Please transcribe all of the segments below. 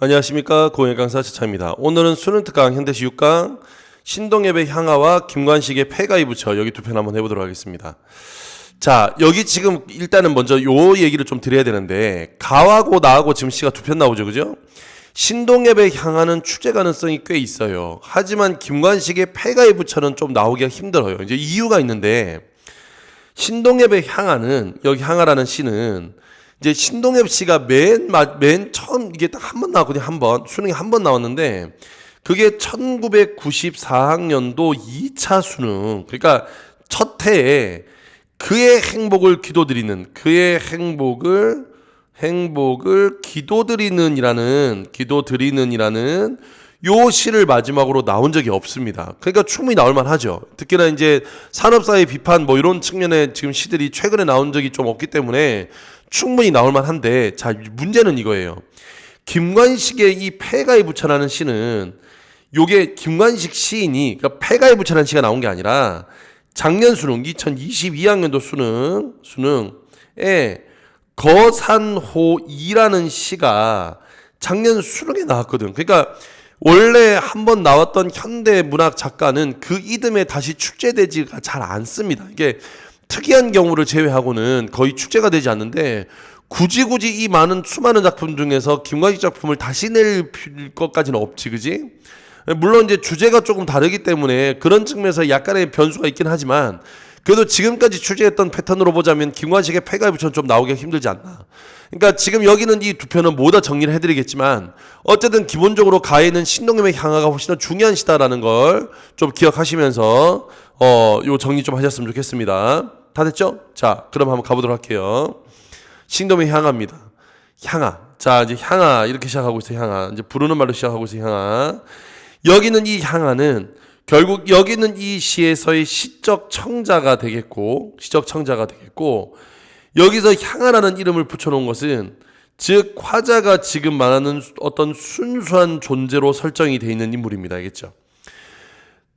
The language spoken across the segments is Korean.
안녕하십니까 고행 강사 최차입니다. 오늘은 수능 특강 현대시 6강 신동엽의 향하와 김관식의 폐가이 부처 여기 두 편 한번 해보도록 하겠습니다. 자 여기 지금 일단은 먼저 요 얘기를 좀 드려야 되는데 가하고 나하고 지금 시가 두 편 나오죠, 그죠? 신동엽의 향하는 출제 가능성이 꽤 있어요. 하지만 김관식의 폐가이 부처는 좀 나오기가 힘들어요. 이제 이유가 있는데 신동엽의 향하는 여기 향하라는 시는 이제 신동엽 씨가 맨, 마- 맨 처음 이게 딱 한 번 나왔거든요. 한 번. 수능에 한번 나왔는데 그게 1994학년도 2차 수능. 그러니까 첫 해에 그의 행복을 기도드리는 그의 행복을 행복을 기도드리는이라는 기도드리는이라는 요 시를 마지막으로 나온 적이 없습니다. 그러니까 충분히 나올 만하죠. 특히나 이제 산업사회 비판 뭐 이런 측면의 지금 시들이 최근에 나온 적이 좀 없기 때문에 충분히 나올 만한데 자 문제는 이거예요. 김관식의 이 폐가에 부처라는 시는 요게 김관식 시인이 그러니까 폐가에 부처라는 시가 나온 게 아니라 작년 수능 2022학년도 수능 수능에 거산호 2라는 시가 작년 수능에 나왔거든. 그러니까 원래 한 번 나왔던 현대 문학 작가는 그 이듬해 다시 축제되지가 잘 않습니다. 이게 특이한 경우를 제외하고는 거의 축제가 되지 않는데 굳이 굳이 이 많은 수많은 작품 중에서 김관식 작품을 다시 낼필 것까지는 없지, 그지? 물론 이제 주제가 조금 다르기 때문에 그런 측면에서 약간의 변수가 있긴 하지만 그래도 지금까지 취재했던 패턴으로 보자면 김관식의 부처는 좀 나오기가 힘들지 않나. 그러니까 지금 여기는 이 두 편은 모두 정리를 해드리겠지만 어쨌든 기본적으로 가해는 신동엽의 향하가 훨씬 더 중요한 시다라는 걸 좀 기억하시면서 어 요 정리 좀 하셨으면 좋겠습니다. 다 됐죠? 자 그럼 한번 가보도록 할게요. 신동엽의 향하입니다. 향하. 자 이제 향하 이렇게 시작하고 있어요. 향하. 이제 부르는 말로 시작하고 있어요. 향하. 여기는 이 향하는 결국 여기는 이 시에서의 시적 청자가 되겠고 시적 청자가 되겠고 여기서 향하라는 이름을 붙여놓은 것은 즉 화자가 지금 말하는 어떤 순수한 존재로 설정이 되어 있는 인물입니다. 알겠죠?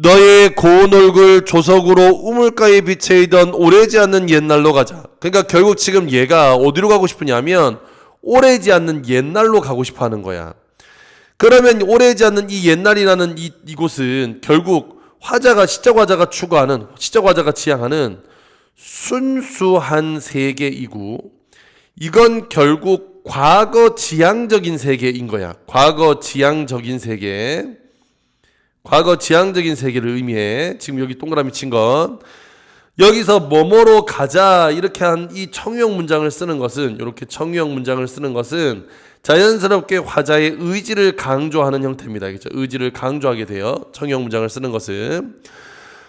너의 고운 얼굴 조석으로 우물가에 비쳐있던 오래지 않는 옛날로 가자. 그러니까 결국 지금 얘가 어디로 가고 싶으냐면 오래지 않는 옛날로 가고 싶어 하는 거야. 그러면 오래지 않는 이 옛날이라는 이, 이곳은 결국 화자가 시적 화자가 추구하는 시적 화자가 지향하는 순수한 세계이고 이건 결국 과거 지향적인 세계인 거야. 과거 지향적인 세계. 과거 지향적인 세계를 의미해. 지금 여기 동그라미 친 건. 여기서 뭐뭐로 가자 이렇게 한 이 청유형 문장을 쓰는 것은 이렇게 청유형 문장을 쓰는 것은 자연스럽게 화자의 의지를 강조하는 형태입니다. 알겠죠? 의지를 강조하게 돼요. 청유형 문장을 쓰는 것은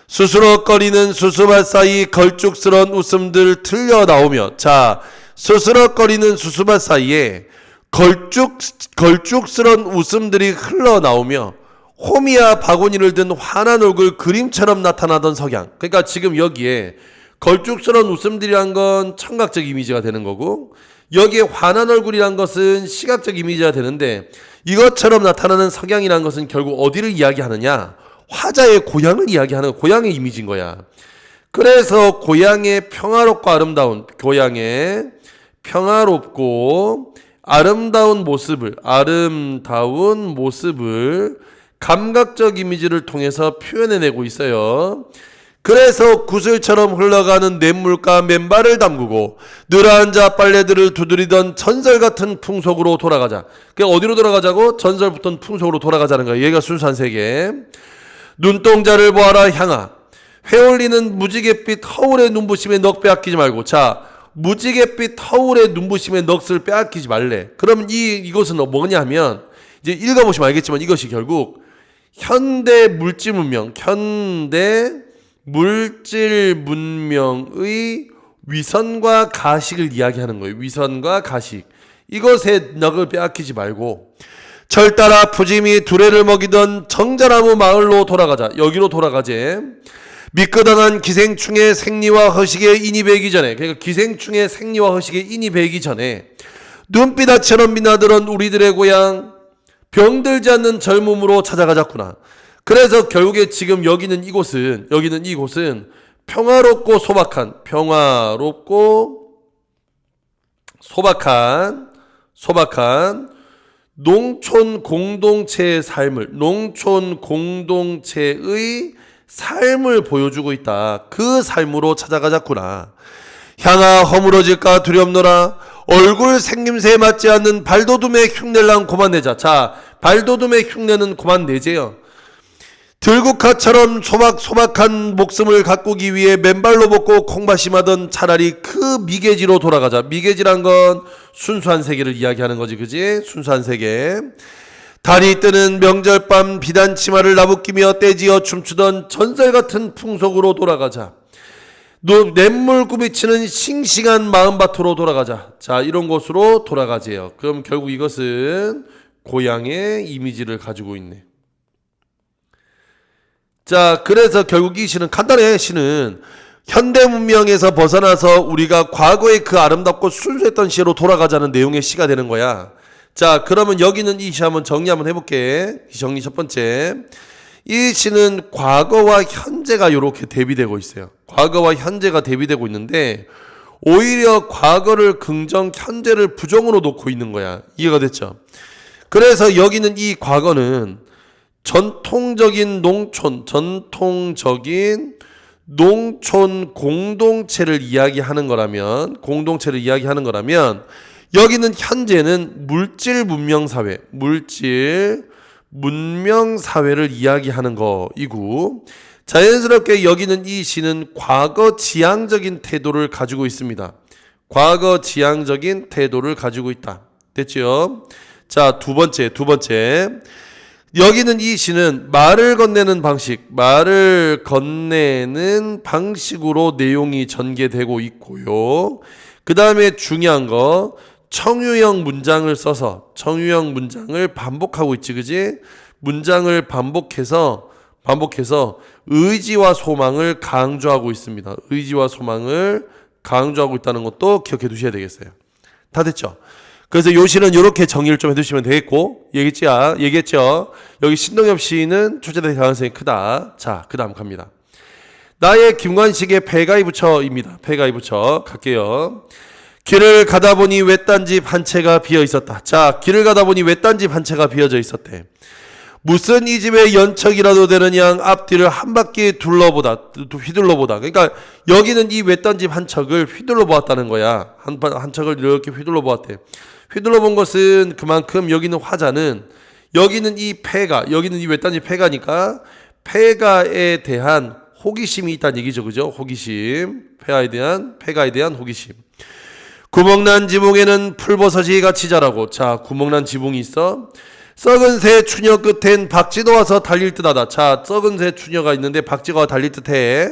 수스럭거리는 수수밭 사이 걸쭉스런 웃음들 틀려 나오며 자 수스럭거리는 수수밭 사이에 걸쭉 걸쭉스런 웃음들이 흘러 나오며 호미야 바구니를 든 환한 얼굴 그림처럼 나타나던 석양. 그러니까 지금 여기에 걸쭉스러운 웃음들이란 건 청각적 이미지가 되는 거고 여기에 환한 얼굴이란 것은 시각적 이미지가 되는데 이것처럼 나타나는 석양이란 것은 결국 어디를 이야기하느냐? 화자의 고향을 이야기하는 고향의 이미지인 거야. 그래서 고향의 평화롭고 아름다운 고향의 평화롭고 아름다운 모습을 아름다운 모습을 감각적 이미지를 통해서 표현해내고 있어요. 그래서 구슬처럼 흘러가는 냇물과 맨발을 담그고 늘어앉아 빨래들을 두드리던 전설 같은 풍속으로 돌아가자. 그 어디로 돌아가자고? 전설 붙던 풍속으로 돌아가자는 거야. 얘가 순수한 세계. 눈동자를 보아라 향아. 회올리는 무지갯빛 허울의 눈부심에 넋 빼앗기지 말고. 자, 무지갯빛 허울의 눈부심에 넋을 빼앗기지 말래. 그럼 이 이것은 뭐냐면 이제 읽어보시면 알겠지만 이것이 결국 현대 물질 문명, 현대 물질 문명의 위선과 가식을 이야기하는 거예요. 위선과 가식. 이것에 넋을 빼앗기지 말고 철 따라 푸짐히 두레를 먹이던 정자나무 마을로 돌아가자. 여기로 돌아가재. 미끄덩한 기생충의 생리와 허식에 인이 배기 전에 그러니까 기생충의 생리와 허식에 인이 배기 전에 눈비다처럼 미나들은 우리들의 고향 병들지 않는 젊음으로 찾아가자꾸나. 그래서 결국에 지금 여기는 이곳은 여기는 이곳은 평화롭고 소박한 평화롭고 소박한 소박한 농촌 공동체의 삶을 농촌 공동체의 삶을 보여주고 있다. 그 삶으로 찾아가자꾸나. 향아 허물어질까 두렵노라. 얼굴 생김새에 맞지 않는 발도둠의 흉내랑 그만 내자. 자, 발도둠의 흉내는 그만 내재요. 들국화처럼 소박소박한 목숨을 가꾸기 위해 맨발로 벗고 콩밭임하던 차라리 그 미개지로 돌아가자. 미개지란 건 순수한 세계를 이야기하는 거지, 그지? 순수한 세계. 달이 뜨는 명절밤 비단 치마를 나부끼며 떼지어 춤추던 전설 같은 풍속으로 돌아가자. 노, 냇물 꾸미치는 싱싱한 마음밭으로 돌아가자. 자, 이런 곳으로 돌아가재요. 그럼 결국 이것은 고향의 이미지를 가지고 있네. 자, 그래서 결국 이 시는 간단해. 시는 현대 문명에서 벗어나서 우리가 과거의 그 아름답고 순수했던 시로 돌아가자는 내용의 시가 되는 거야. 자, 그러면 여기는 이 시 한번 정리 한번 해볼게. 이 정리 첫 번째. 이 시는 과거와 현재가 이렇게 대비되고 있어요. 과거와 현재가 대비되고 있는데 오히려 과거를 긍정, 현재를 부정으로 놓고 있는 거야. 이해가 됐죠? 그래서 여기는 이 과거는 전통적인 농촌, 전통적인 농촌 공동체를 이야기하는 거라면, 공동체를 이야기하는 거라면, 여기는 현재는 물질 문명 사회, 물질 문명 사회를 이야기하는 거이고, 자연스럽게 여기는 이 시는 과거 지향적인 태도를 가지고 있습니다. 과거 지향적인 태도를 가지고 있다. 됐죠? 자, 두 번째, 두 번째. 여기는 이 시는 말을 건네는 방식, 말을 건네는 방식으로 내용이 전개되고 있고요. 그 다음에 중요한 거, 청유형 문장을 써서 청유형 문장을 반복하고 있지, 그지? 문장을 반복해서, 반복해서 의지와 소망을 강조하고 있습니다. 의지와 소망을 강조하고 있다는 것도 기억해 두셔야 되겠어요. 다 됐죠? 그래서 요 시는 이렇게 정의를 좀 해두시면 되겠고 얘기했죠. 얘기했죠. 여기 신동엽 시는 출제될 가능성이 크다. 자, 그 다음 갑니다. 나의 김관식의 배가이 부처입니다. 배가이 부처 갈게요. 길을 가다 보니 외딴 집 한 채가 비어 있었다. 자, 길을 가다 보니 외딴 집 한 채가 비어져 있었대. 무슨 이 집의 연척이라도 되는 양 앞뒤를 한 바퀴 둘러보다 휘둘러보다. 그러니까 여기는 이 외딴 집 한 척을 휘둘러 보았다는 거야. 한, 한 척을 이렇게 휘둘러 보았대. 휘둘러 본 것은 그만큼 여기는 화자는 여기는 이 폐가 여기는 이 외딴 집 폐가니까 폐가에 대한 호기심이 있다는 얘기죠. 그죠? 호기심. 폐가에 대한 폐가에 대한 호기심 구멍난 지붕에는 풀버섯이 같이 자라고 자 구멍난 지붕이 있어 썩은 새 추녀 끝엔 박쥐도 와서 달릴 듯하다. 자, 썩은 새 추녀가 있는데 박쥐가 달릴 듯해.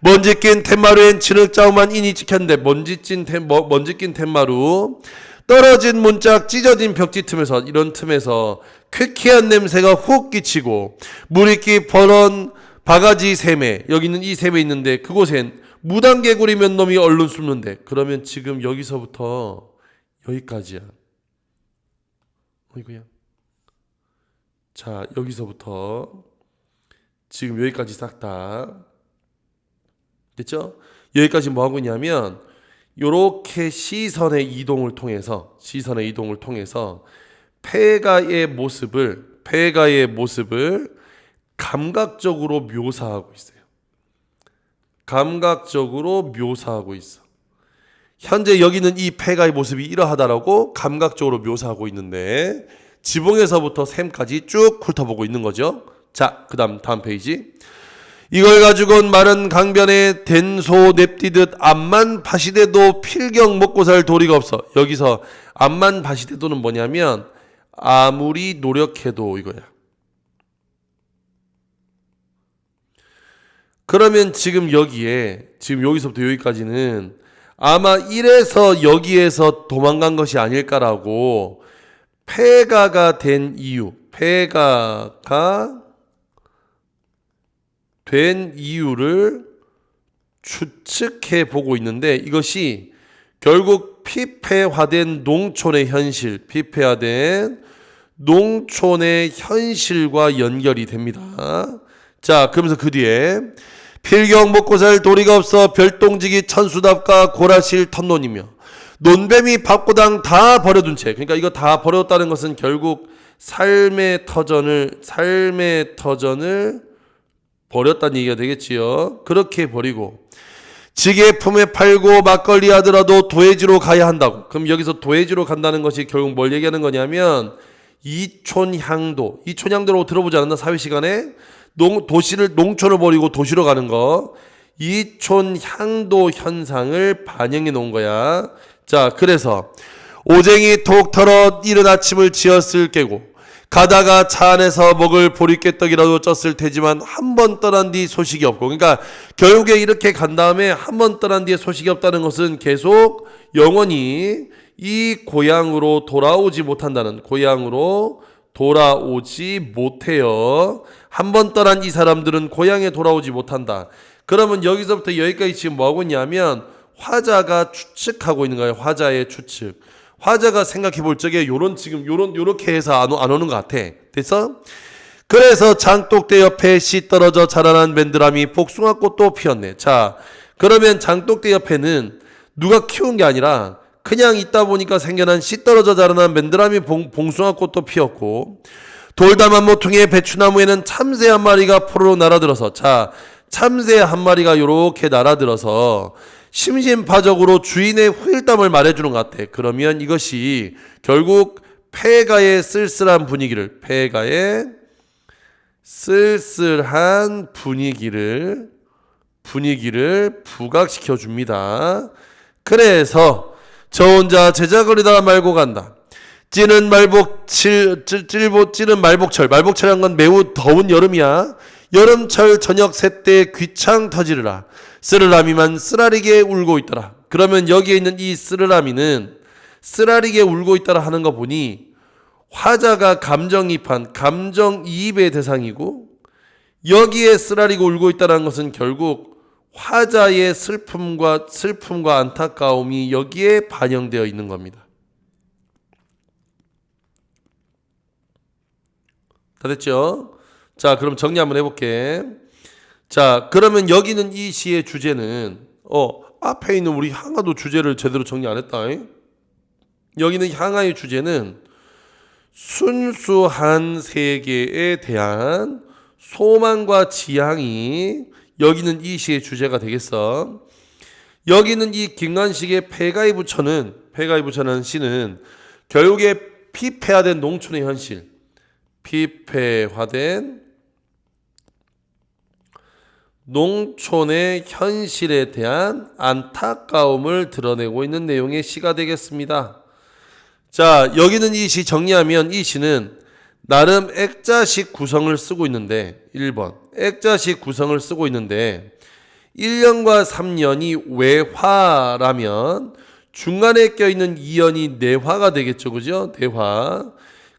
먼지 낀 툇마루엔 진흙자우만 인이 찍혔는데 먼지 찐 툇, 뭐, 먼지 낀 툇마루. 떨어진 문짝 찢어진 벽지 틈에서 이런 틈에서 쾌쾌한 냄새가 훅 끼치고 물이끼 버런 바가지 샘에 여기는 이 샘에 있는데 그곳엔 무단개구리 몇 놈이 얼른 숨는데 그러면 지금 여기서부터 여기까지야. 어이구야. 자, 여기서부터 지금 여기까지 싹 다 됐죠? 여기까지 뭐 하고 있냐면 요렇게 시선의 이동을 통해서 시선의 이동을 통해서 폐가의 모습을 폐가의 모습을 감각적으로 묘사하고 있어요. 감각적으로 묘사하고 있어. 현재 여기는 이 폐가의 모습이 이러하다라고 감각적으로 묘사하고 있는데 지붕에서부터 샘까지 쭉 훑어보고 있는 거죠. 자, 그 다음, 다음 페이지. 이걸 가지고는 마른 강변에 댄소 냅디듯 암만 바시대도 필경 먹고 살 도리가 없어. 여기서 암만 바시대도는 뭐냐면 아무리 노력해도 이거야. 그러면 지금 여기에 지금 여기서부터 여기까지는 아마 이래서 여기에서 도망간 것이 아닐까라고 폐가가 된 이유, 폐가가 된 이유를 추측해 보고 있는데 이것이 결국 피폐화된 농촌의 현실, 피폐화된 농촌의 현실과 연결이 됩니다. 자, 그러면서 그 뒤에 필경 먹고 살 도리가 없어 별동지기 천수답과 고라실 턴론이며 논뱀이 밥고당 다 버려둔 채. 그러니까 이거 다 버렸다는 것은 결국 삶의 터전을 삶의 터전을 버렸다는 얘기가 되겠지요. 그렇게 버리고 지게 품에 팔고 막걸리 하더라도 도해지로 가야 한다고. 그럼 여기서 도해지로 간다는 것이 결국 뭘 얘기하는 거냐면 이촌향도. 이촌향도로 들어보지 않았나 사회 시간에 농 도시를 농촌을 버리고 도시로 가는 거. 이촌 향도 현상을 반영해 놓은 거야. 자, 그래서 오쟁이 톡 털어 이른 아침을 지었을 깨고 가다가 차 안에서 먹을 보리깨떡이라도 쪘을 테지만 한 번 떠난 뒤 소식이 없고 그러니까 결국에 이렇게 간 다음에 한 번 떠난 뒤에 소식이 없다는 것은 계속 영원히 이 고향으로 돌아오지 못한다는 고향으로 돌아오지 못해요. 한 번 떠난 이 사람들은 고향에 돌아오지 못한다. 그러면 여기서부터 여기까지 지금 뭐 하고 있냐면 화자가 추측하고 있는 거예요. 화자의 추측. 화자가 생각해 볼 적에 요런 지금 요런 요렇게 해서 안, 오- 안 오는 것 같아. 됐어? 그래서 장독대 옆에 씨 떨어져 자라난 맨드람이 복숭아꽃도 피었네. 자, 그러면 장독대 옆에는 누가 키운 게 아니라 그냥 있다 보니까 생겨난 씨 떨어져 자라난 맨드람이 봉, 봉숭아꽃도 피었고 돌담한 모퉁이의 배추나무에는 참새 한 마리가 포로로 날아들어서 자 참새 한 마리가 요렇게 날아들어서 심심파적으로 주인의 후일담을 말해주는 것 같아. 그러면 이것이 결국 폐가의 쓸쓸한 분위기를 폐가의 쓸쓸한 분위기를 분위기를 부각시켜 줍니다. 그래서 저 혼자 제자거리다 말고 간다. 찌는 말복 칠 찌- 찔보 찌는 말복철 말복철이란 건 매우 더운 여름이야. 여름철 저녁 새때 귀창 터지르라. 쓰르라미만 쓰라리게 울고 있더라. 그러면 여기에 있는 이 쓰르라미는 쓰라리게 울고 있더라 하는 거 보니 화자가 감정이입한 감정이입의 대상이고 여기에 쓰라리고 울고 있다는 것은 결국 화자의 슬픔과 슬픔과 안타까움이 여기에 반영되어 있는 겁니다. 다 됐죠? 자, 그럼 정리 한번 해볼게. 자, 그러면 여기는 이 시의 주제는 어 앞에 있는 우리 향아도 주제를 제대로 정리 안 했다. 잉? 여기는 향아의 주제는 순수한 세계에 대한 소망과 지향이 여기는 이 시의 주제가 되겠어. 여기는 이 김관식의 폐가의 부처는 폐가의 부처는 시는 결국에 피폐화된 농촌의 현실, 피폐화된 농촌의 현실에 대한 안타까움을 드러내고 있는 내용의 시가 되겠습니다. 자, 여기는 이 시 정리하면 이 시는 나름 액자식 구성을 쓰고 있는데 1번 액자식 구성을 쓰고 있는데 1년과 3년이 외화라면 중간에 껴있는 2년이 내화가 되겠죠. 그죠? 내화.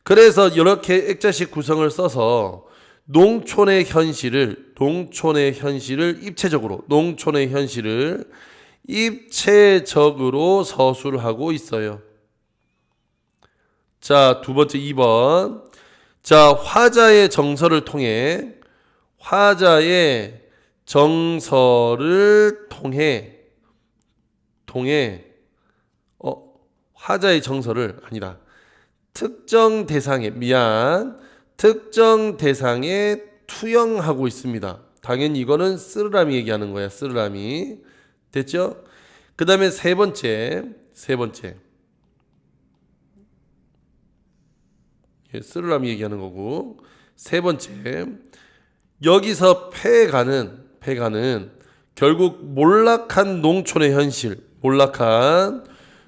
그래서 이렇게 액자식 구성을 써서 농촌의 현실을 농촌의 현실을 입체적으로 농촌의 현실을 입체적으로 서술하고 있어요. 자, 두 번째 2번. 자, 화자의 정서를 통해 화자의 정서를 통해 통해 어 화자의 정서를 아니다. 특정 대상에 미안 특정 대상에 투영하고 있습니다. 당연히 이거는 쓰르람이 얘기하는 거야. 쓰르람이 됐죠? 그 다음에 세 번째 세 번째 예, 쓰르람이 얘기하는 거고 세 번째 여기서 폐가는 폐가는 결국 몰락한 농촌의 현실 몰락한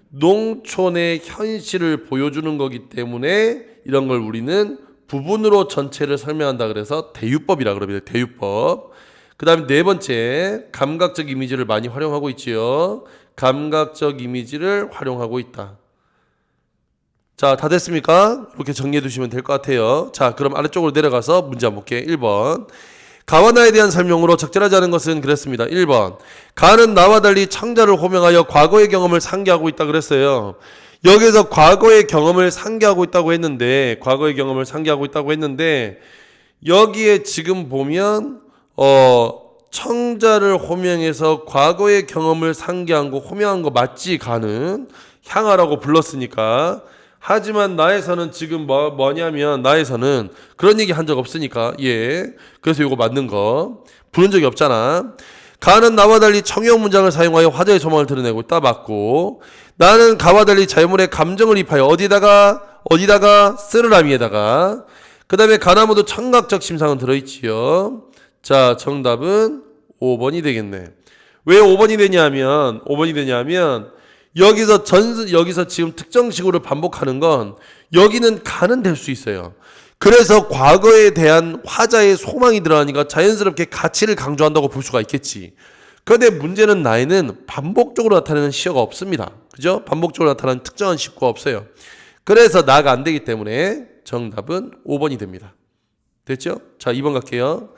농촌의 현실을 보여주는 거기 때문에 이런 걸 우리는 부분으로 전체를 설명한다 그래서 대유법이라 그럽니다. 대유법. 그 다음에 네 번째 감각적 이미지를 많이 활용하고 있지요. 감각적 이미지를 활용하고 있다 자, 다 됐습니까? 이렇게 정리해 두시면 될 것 같아요. 자, 그럼 아래쪽으로 내려가서 문제 한번 볼게요. 1번. 가와나에 대한 설명으로 적절하지 않은 것은 그랬습니다. 1번. 가는 나와 달리 청자를 호명하여 과거의 경험을 상기하고 있다 그랬어요. 여기서 과거의 경험을 상기하고 있다고 했는데, 과거의 경험을 상기하고 있다고 했는데, 여기에 지금 보면, 어, 청자를 호명해서 과거의 경험을 상기한 거, 호명한 거 맞지, 가는? 향하라고 불렀으니까. 하지만 나에서는 지금 뭐, 뭐냐면 나에서는 그런 얘기 한 적 없으니까 예. 그래서 이거 맞는 거. 부른 적이 없잖아. 가는 나와 달리 청용 문장을 사용하여 화자의 소망을 드러내고 있다. 맞고. 나는 가와 달리 자유물의 감정을 입하여 어디다가 어디다가 쓰르라미에다가. 그 다음에 가나 모두 청각적 심상은 들어있지요. 자 정답은 5번이 되겠네. 왜 5번이 되냐면 5번이 되냐면 여기서 전 여기서 지금 특정식으로 반복하는 건 여기는 가는 될 수 있어요. 그래서 과거에 대한 화자의 소망이 들어가니까 자연스럽게 가치를 강조한다고 볼 수가 있겠지. 그런데 문제는 나에는 반복적으로 나타나는 시어가 없습니다. 그죠? 반복적으로 나타나는 특정한 식구가 없어요. 그래서 나가 안 되기 때문에 정답은 5번이 됩니다. 됐죠? 자, 2번 갈게요.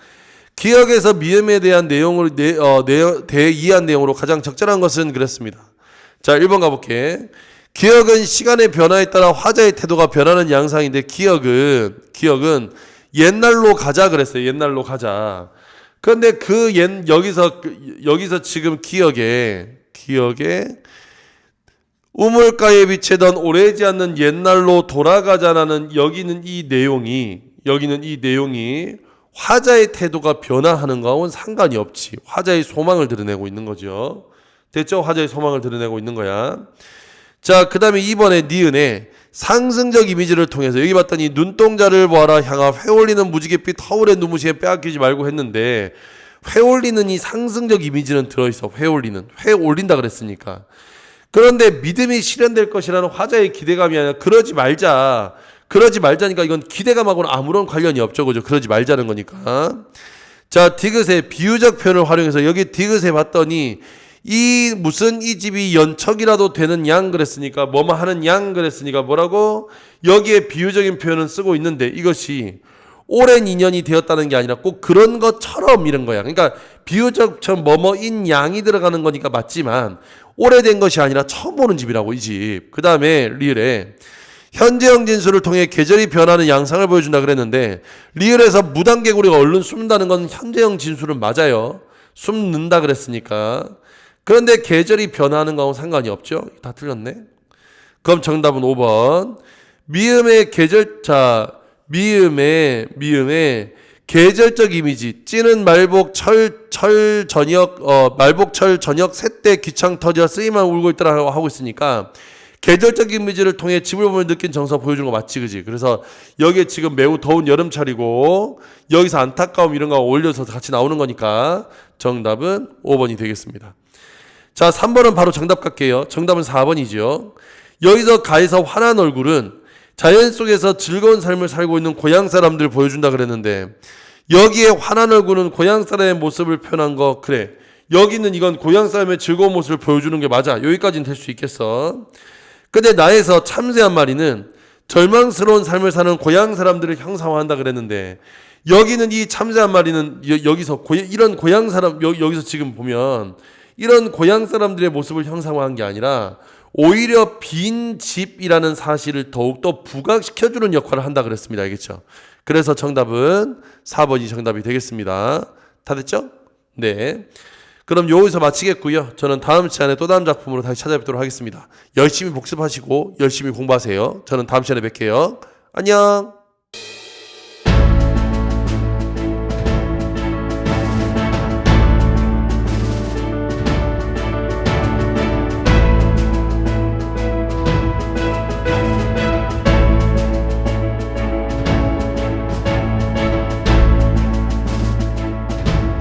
기억에서 미음에 대한 내용을 내, 어, 내, 대이한 내용으로 가장 적절한 것은 그랬습니다. 자, 1번 가볼게. 기억은 시간의 변화에 따라 화자의 태도가 변하는 양상인데 기억은 기억은 옛날로 가자 그랬어요. 옛날로 가자. 그런데 그 옛 여기서 그- 여기서 지금 기억에 기억에 우물가에 비치던 오래지 않는 옛날로 돌아가자라는 여기는 이 내용이 여기는 이 내용이 화자의 태도가 변화하는 거하고는 상관이 없지. 화자의 소망을 드러내고 있는 거죠. 됐죠? 화자의 소망을 드러내고 있는 거야. 자, 그 다음에 이번에 니은에 상승적 이미지를 통해서 여기 봤더니 눈동자를 보아라 향하 회올리는 무지갯빛 허울의 눈부시에 빼앗기지 말고 했는데 회올리는 이 상승적 이미지는 들어있어. 회올리는. 회 올린다 그랬으니까. 그런데 믿음이 실현될 것이라는 화자의 기대감이 아니라 그러지 말자. 그러지 말자니까 이건 기대감하고는 아무런 관련이 없죠. 그죠? 그러지 말자는 거니까. 자, 디귿의 비유적 표현을 활용해서 여기 디귿에 봤더니 이 무슨 이 집이 연척이라도 되는 양 그랬으니까 뭐뭐 하는 양 그랬으니까 뭐라고 여기에 비유적인 표현은 쓰고 있는데 이것이 오랜 인연이 되었다는 게 아니라 꼭 그런 것처럼 이런 거야. 그러니까 비유적처럼 뭐뭐인 양이 들어가는 거니까 맞지만 오래된 것이 아니라 처음 보는 집이라고 이 집. 그 다음에 리을에 현재형 진술을 통해 계절이 변하는 양상을 보여준다 그랬는데 리을에서 무단개구리가 얼른 숨는다는 건 현재형 진술은 맞아요. 숨는다 그랬으니까. 그런데 계절이 변하는 거하고 상관이 없죠. 다 틀렸네. 그럼 정답은 5번. 미음의 계절 자, 미음의, 미음의 계절적 이미지. 찌는 말복 철, 철 저녁, 어, 말복 철 저녁 새때 귀창 터져 쓰이만 울고 있더라 하고 있으니까 계절적 이미지를 통해 집을 보면 느낀 정서 보여주는 거 맞지, 그지? 그래서 여기에 지금 매우 더운 여름철이고 여기서 안타까움 이런 거 올려서 같이 나오는 거니까 정답은 5번이 되겠습니다. 자, 3번은 바로 정답 갈게요. 정답은 4번이죠. 여기서 가에서 환한 얼굴은 자연 속에서 즐거운 삶을 살고 있는 고향 사람들 보여준다 그랬는데 여기에 환한 얼굴은 고향 사람의 모습을 표현한 거 그래. 여기는 이건 고향 사람의 즐거운 모습을 보여주는 게 맞아. 여기까지는 될 수 있겠어. 근데 나에서 참새한 마리는 절망스러운 삶을 사는 고향 사람들을 형상화한다 그랬는데 여기는 이 참새 한 마리는 여, 여기서 고, 이런 고향 사람 여, 여기서 지금 보면 이런 고향 사람들의 모습을 형상화한 게 아니라 오히려 빈 집이라는 사실을 더욱더 부각시켜주는 역할을 한다 그랬습니다. 알겠죠? 그래서 정답은 4번이 정답이 되겠습니다. 다 됐죠? 네. 그럼 여기서 마치겠고요. 저는 다음 시간에 또 다른 작품으로 다시 찾아뵙도록 하겠습니다. 열심히 복습하시고 열심히 공부하세요. 저는 다음 시간에 뵐게요. 안녕!